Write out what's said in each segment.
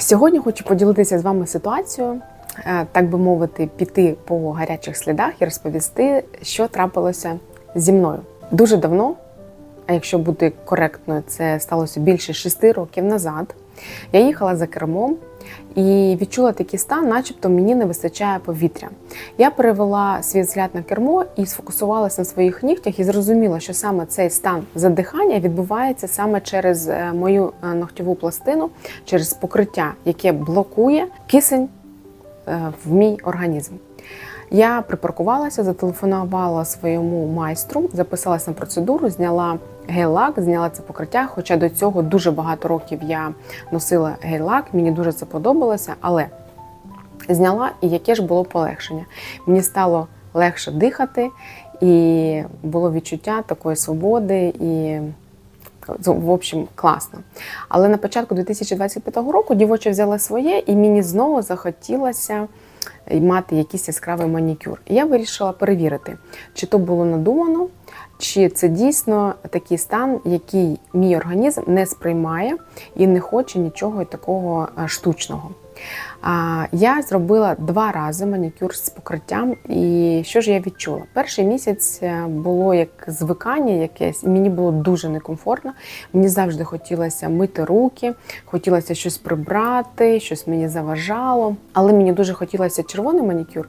Сьогодні хочу поділитися з вами ситуацією, е, так би мовити, піти по гарячих слідах і розповісти, що трапилося зі мною дуже давно. А якщо бути коректною, це сталося більше шести років назад. Я їхала за кермом і відчула такий стан, начебто мені не вистачає повітря. Я перевела свій взгляд на кермо і сфокусувалася на своїх нігтях і зрозуміла, що саме цей стан задихання відбувається саме через е, мою е, ногтєву пластину, через покриття, яке блокує кисень е, в мій організм. Я припаркувалася, зателефонувала своєму майстру, записалася на процедуру, зняла гель-лак, зняла це покриття. Хоча до цього дуже багато років я носила гель-лак, мені дуже це подобалося, але зняла і яке ж було полегшення. Мені стало легше дихати, і було відчуття такої свободи і. В общем, класно. Але на початку 2025 року дівоча взяла своє, і мені знову захотілося мати якийсь яскравий манікюр. І я вирішила перевірити, чи то було надумано, чи це дійсно такий стан, який мій організм не сприймає і не хоче нічого такого е, штучного. Я зробила два рази манікюр з покриттям, і що ж я відчула? Перший місяць е, було як звикання якесь, мені було дуже некомфортно. Мені завжди хотілося мити руки, хотілося щось прибрати, щось мені заважало. Але мені дуже хотілося червоний манікюр.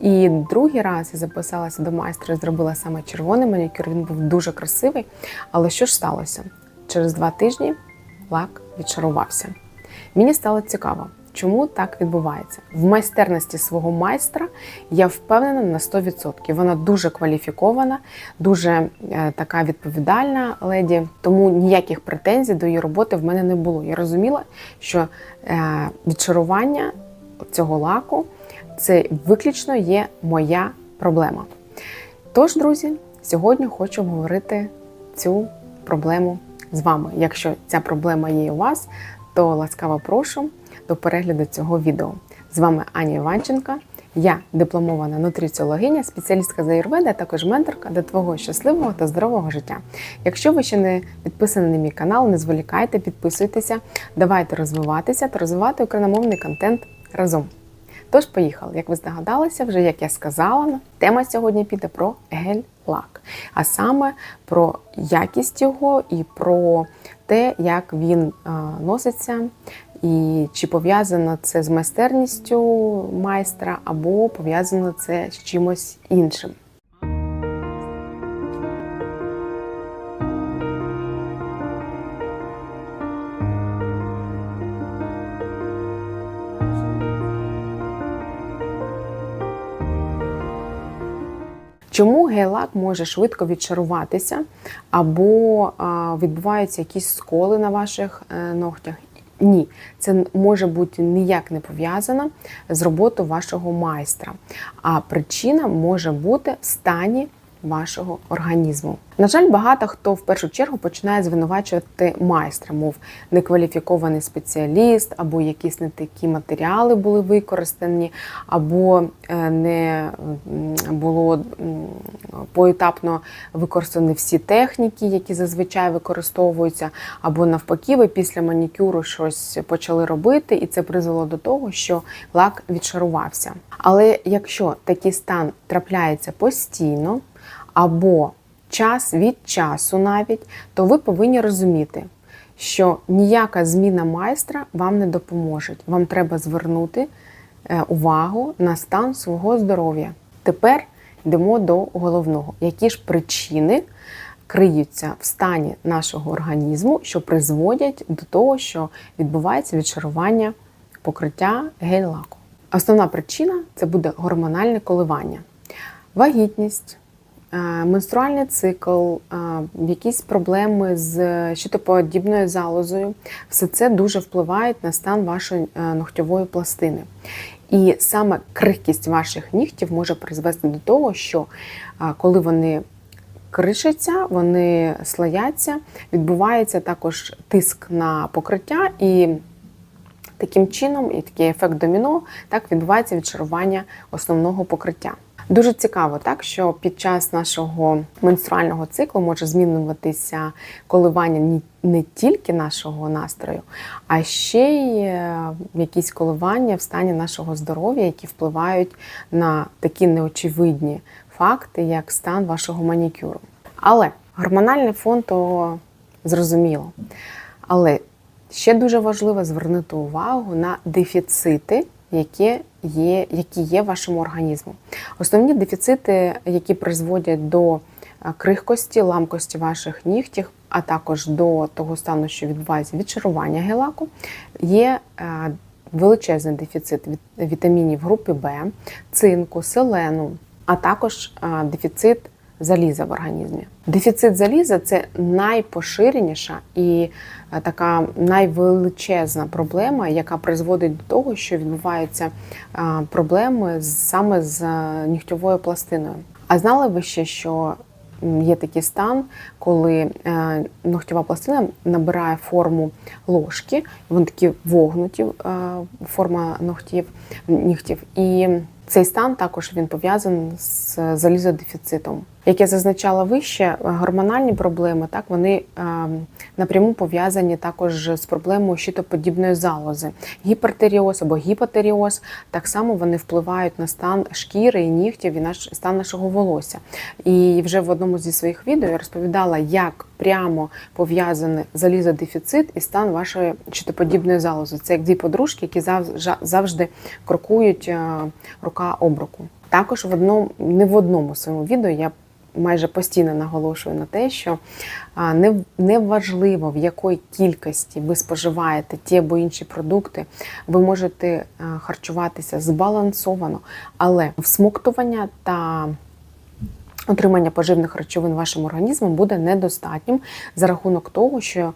І другий раз я записалася до майстра, зробила саме червоний манікюр. Він був дуже красивий. Але що ж сталося? Через два тижні лак відшарувався. Мені стало цікаво. Чому так відбувається? В майстерності свого майстра я впевнена на 100%. Вона дуже кваліфікована, дуже е, така відповідальна леді, тому ніяких претензій до її роботи в мене не було. Я розуміла, що е, відшарування цього лаку це виключно є моя проблема. Тож, друзі, сьогодні хочу обговорити цю проблему з вами. Якщо ця проблема є у вас, то ласкаво прошу до перегляду цього відео. З вами Аня Іванченка. Я дипломована нутриціологиня, спеціалістка з аюрведи, а також менторка до твого щасливого та здорового життя. Якщо ви ще не підписані на мій канал, не зволікайте, підписуйтеся, давайте розвиватися та розвивати україномовний контент разом. Тож, поїхали. Як ви здогадалися, вже як я сказала, тема сьогодні піде про гель-лак, а саме про якість його і про те, як він носиться, і чи пов'язано це з майстерністю майстра, або пов'язано це з чимось іншим. Чому гель-лак може швидко відшаруватися, або відбуваються якісь сколи на ваших е, ногтях? Ні, це може бути ніяк не пов'язано з роботою вашого майстра. А причина може бути в стані вашого організму. На жаль, багато хто в першу чергу починає звинувачувати майстра, мов некваліфікований спеціаліст, або якісь не такі матеріали були використані, або е, не було поетапно використані всі техніки, які зазвичай використовуються, або навпаки, ви після манікюру щось почали робити, і це призвело до того, що лак відшарувався. Але якщо такий стан трапляється постійно, або час від часу навіть, то ви повинні розуміти, що ніяка зміна майстра вам не допоможе. Вам треба звернути е, увагу на стан свого здоров'я. Тепер йдемо до головного. Які ж причини криються в стані нашого організму, що призводять до того, що відбувається відшарування покриття гель-лаку? Основна причина це буде гормональне коливання, вагітність. Е, менструальний цикл, е, якісь проблеми з щитоподібною залозою, все це дуже впливає на стан вашої е, ногтьової пластини. І саме крихкість ваших нігтів може призвести до того, що коли вони кришаться, вони слояться, відбувається також тиск на покриття, і таким чином, і такий ефект доміно, так відбувається відшарування основного покриття. Дуже цікаво, так що під час нашого менструального циклу може змінюватися коливання не тільки нашого настрою, а ще й е, якісь коливання в стані нашого здоров'я, які впливають на такі неочевидні факти, як стан вашого манікюру. Але гормональний фон то зрозуміло. Але ще дуже важливо звернути увагу на дефіцити, які є, які є в вашому організму. Основні дефіцити, які призводять до е, крихкості, ламкості ваших нігтів, а також до того стану, що відбувається відчарування гелаку, є е, величезний дефіцит вітамінів групи В, цинку, селену, а також е, дефіцит заліза в організмі. Дефіцит заліза це найпоширеніша і е, така найвеличезна проблема, яка призводить до того, що відбуваються е, проблеми саме з е, нігтьовою пластиною. А знали ви ще, що є такий стан, коли ногтєва пластина набирає форму ложки, вони такі вогнуті, форма ногтів, нігтів. І цей стан також він пов'язаний з залізодефіцитом. Як я зазначала вище, гормональні проблеми так вони е, напряму пов'язані також з проблемою щитоподібної залози. Гіпертеріоз або гіпотеріоз так само вони впливають на стан шкіри і нігтів і наш стан нашого волосся. І вже в одному зі своїх відео я розповідала, як прямо пов'язаний залізодефіцит і стан вашої щитоподібної залози. Це як дві подружки, які зав- завжди крокують е, рука об руку. Також в одному не в одному своєму відео я майже постійно наголошую на те, що а, не, не важливо, в якої кількості ви споживаєте ті або інші продукти, ви можете харчуватися збалансовано, але всмоктування та Отримання поживних речовин вашим організмом буде недостатнім за рахунок того, що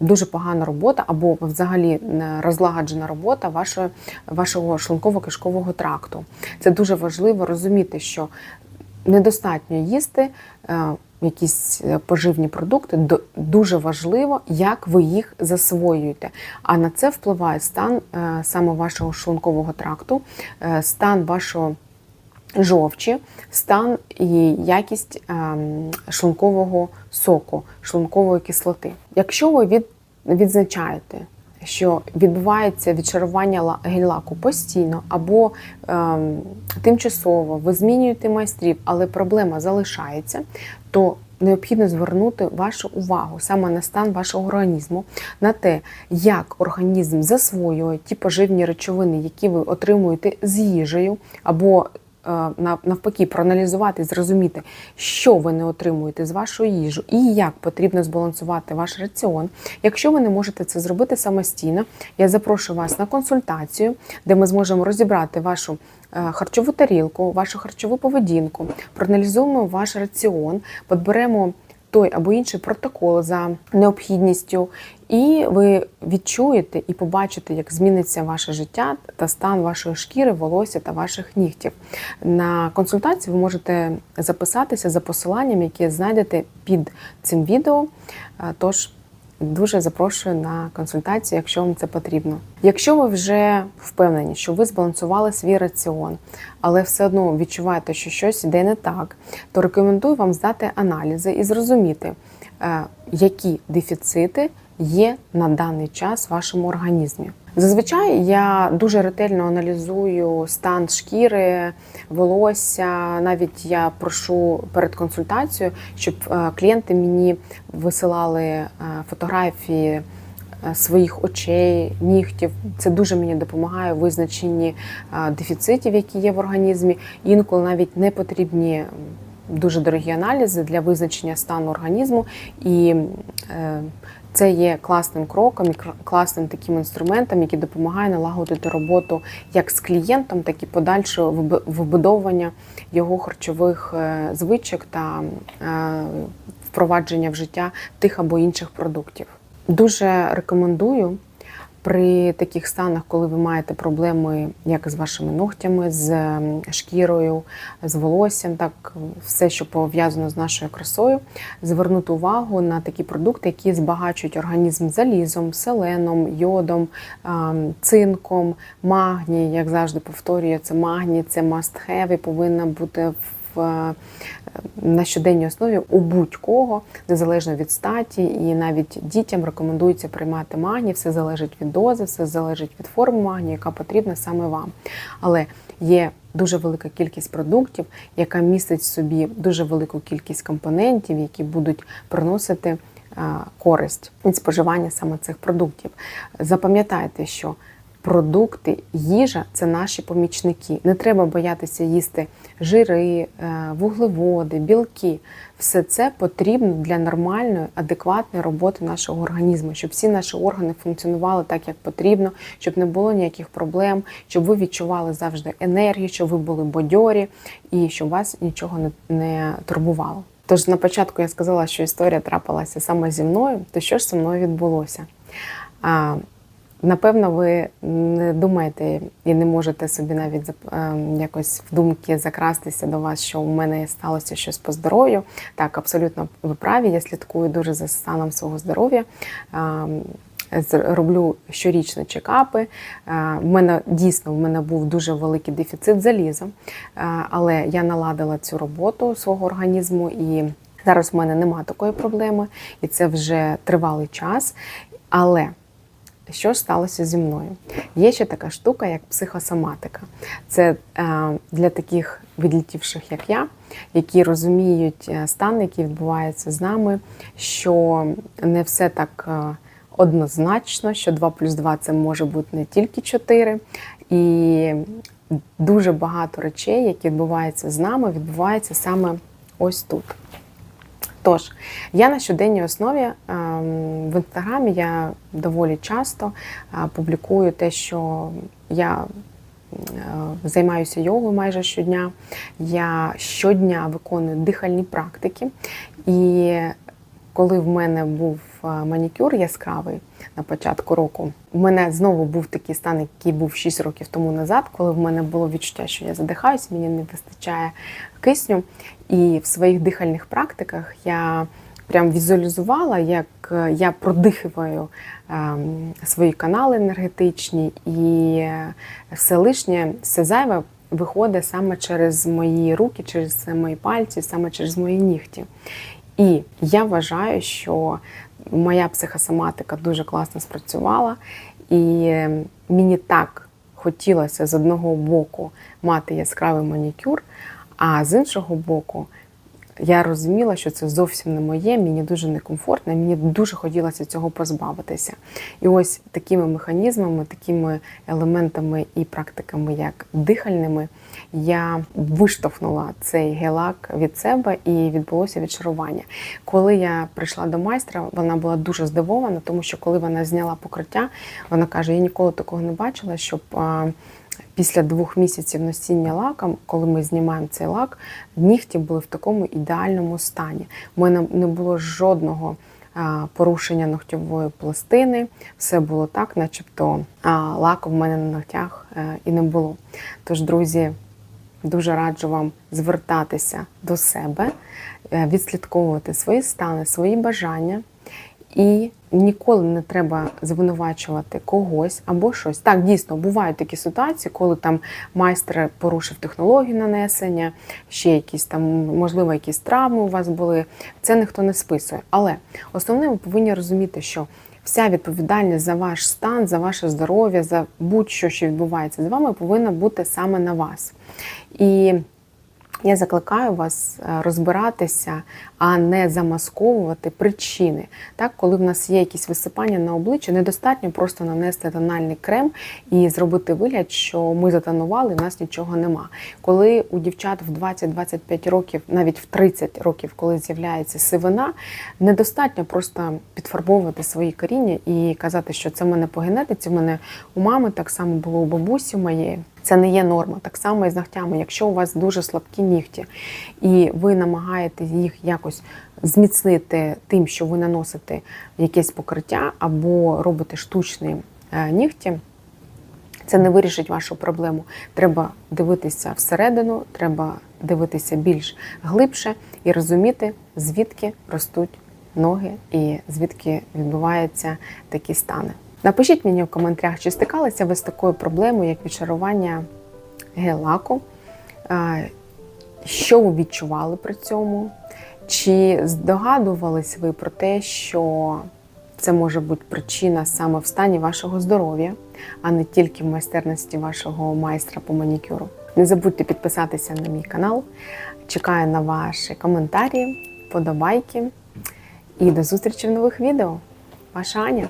дуже погана робота або взагалі розлагоджена робота вашого шлунково-кишкового тракту. Це дуже важливо розуміти, що недостатньо їсти е, якісь е, поживні продукти. Дуже важливо, як ви їх засвоюєте. А на це впливає стан е, саме вашого шлункового тракту, стан вашого жовчі, стан і якість шлункового соку, шлункової кислоти. Якщо ви від, відзначаєте, що відбувається відчарування ла- гель-лаку постійно або ем, тимчасово, ви змінюєте майстрів, але проблема залишається, то необхідно звернути вашу увагу саме на стан вашого організму, на те, як організм засвоює ті поживні речовини, які ви отримуєте з їжею, або навпаки проаналізувати, зрозуміти, що ви не отримуєте з вашої їжі і як потрібно збалансувати ваш раціон. Якщо ви не можете це зробити самостійно, я запрошую вас на консультацію, де ми зможемо розібрати вашу е, харчову тарілку, вашу харчову поведінку, проаналізуємо ваш раціон, подберемо той або інший протокол за необхідністю, і ви відчуєте і побачите, як зміниться ваше життя та стан вашої шкіри, волосся та ваших нігтів. На консультацію ви можете записатися за посиланням, яке знайдете під цим відео. Е, Тож дуже запрошую на консультацію, якщо вам це потрібно. Якщо ви вже впевнені, що ви збалансували свій раціон, але все одно відчуваєте, що щось іде не так, то рекомендую вам здати аналізи і зрозуміти, е, які дефіцити є на даний час в вашому організмі. Зазвичай я дуже ретельно аналізую стан шкіри, волосся. Навіть я прошу перед консультацією, щоб е, клієнти мені висилали е, фотографії е, своїх очей, нігтів. Це дуже мені допомагає у визначенні дефіцитів, які є в організмі. Інколи навіть не потрібні дуже дорогі аналізи для визначення стану організму. І е, це є класним кроком і класним таким інструментом, який допомагає налагодити роботу як з клієнтом, так і подальшого виб- вибудовування його харчових е, звичок та е, впровадження в життя тих або інших продуктів. Дуже рекомендую При таких станах, коли ви маєте проблеми як з вашими ногтями, з ем, шкірою, з волоссям, так все, що пов'язано з нашою красою, звернути увагу на такі продукти, які збагачують організм залізом, селеном, йодом, ем, цинком, магній, як завжди повторюю, це магній, це must have і повинна бути в на щоденній основі у будь-кого, незалежно від статі, і навіть дітям рекомендується приймати магній, все залежить від дози, все залежить від форми магнію, яка потрібна саме вам. Але є дуже велика кількість продуктів, яка містить в собі дуже велику кількість компонентів, які будуть приносити е, користь від споживання саме цих продуктів. Запам'ятайте, що продукти, їжа це наші помічники. Не треба боятися їсти жири, е, вуглеводи, білки. Все це потрібно для нормальної, адекватної роботи нашого організму, щоб всі наші органи функціонували так, як потрібно, щоб не було ніяких проблем, щоб ви відчували завжди енергію, щоб ви були бодьорі і щоб вас нічого не, не турбувало. Тож на початку я сказала, що історія трапилася саме зі мною, то що ж зі мною відбулося? Напевно, ви не думаєте і не можете собі навіть ем, якось в думки закрастися до вас, що у мене сталося щось по здоров'ю. Так, абсолютно ви праві. Я слідкую дуже за станом свого здоров'я. Ем, роблю щорічно чекапи. Е, в мене дійсно в мене був дуже великий дефіцит заліза, е, але я наладила цю роботу свого організму і. Зараз в мене немає такої проблеми, і це вже тривалий час. Але що ж сталося зі мною? Є ще така штука, як психосоматика. Це е, для таких відлітівших, як я, які розуміють е, стан, який відбувається з нами, що не все так е, однозначно, що 2 плюс 2 це може бути не тільки 4. І дуже багато речей, які відбуваються з нами, відбуваються саме ось тут. Тож, я на щоденній основі ем, в інстаграмі я доволі часто е, публікую те, що я е, займаюся йогою майже щодня. Я щодня виконую дихальні практики. І коли в мене був манікюр яскравий на початку року, у мене знову був такий стан, який був 6 років тому назад, коли в мене було відчуття, що я задихаюся, мені не вистачає кисню. І в своїх дихальних практиках я прям візуалізувала, як е, я продихиваю ем, свої канали енергетичні, і все лишнє, все зайве виходить саме через мої руки, через мої пальці, саме через мої нігті. І я вважаю, що моя психосоматика дуже класно спрацювала, і мені так хотілося з одного боку мати яскравий манікюр, а з іншого боку, я розуміла, що це зовсім не моє, мені дуже некомфортно, мені дуже хотілося цього позбавитися. І ось такими механізмами, такими елементами і практиками, як дихальними, я виштовхнула цей гелак від себе і відбулося відчарування. Коли я прийшла до майстра, вона була дуже здивована, тому що коли вона зняла покриття, вона каже: Я ніколи такого не бачила, щоб. Після двох місяців носіння лаком, коли ми знімаємо цей лак, нігті були в такому ідеальному стані. У мене не було жодного порушення ногтєвої пластини. Все було так, начебто лаку в мене на ногтях е, і не було. Тож, друзі, дуже раджу вам звертатися до себе, е, відслідковувати свої стани, свої бажання. І ніколи не треба звинувачувати когось або щось. Так, дійсно, бувають такі ситуації, коли там майстер порушив технологію нанесення, ще якісь там, можливо, якісь травми у вас були. Це ніхто не списує. Але основне, ви повинні розуміти, що вся відповідальність за ваш стан, за ваше здоров'я, за будь-що, що відбувається з вами, повинна бути саме на вас. І я закликаю вас е, розбиратися, а не замасковувати причини. Так, Коли в нас є якісь висипання на обличчі, недостатньо просто нанести тональний крем і зробити вигляд, що ми затонували, і нас нічого нема. Коли у дівчат в 20-25 років, навіть в 30 років, коли з'являється сивина, недостатньо просто підфарбовувати свої коріння і казати, що це в мене по генетиці, в мене у мами так само було у бабусі моєї. Це не є норма. Так само і з ногтями. Якщо у вас дуже слабкі нігті, і ви намагаєтесь їх якось зміцнити тим, що ви наносите якесь покриття або робите штучний е, е, нігті, це не вирішить вашу проблему. Треба дивитися всередину, треба дивитися більш глибше і розуміти, звідки ростуть ноги і звідки відбуваються такі стани. Напишіть мені в коментарях, чи стикалися ви з такою проблемою, як відшарування гель-лаку, е, що ви відчували при цьому, чи здогадувались ви про те, що це може бути причина саме в стані вашого здоров'я, а не тільки в майстерності вашого майстра по манікюру. Не забудьте підписатися на мій канал. Чекаю на ваші коментарі, подобайки і до зустрічі в нових відео. Ваша Аня.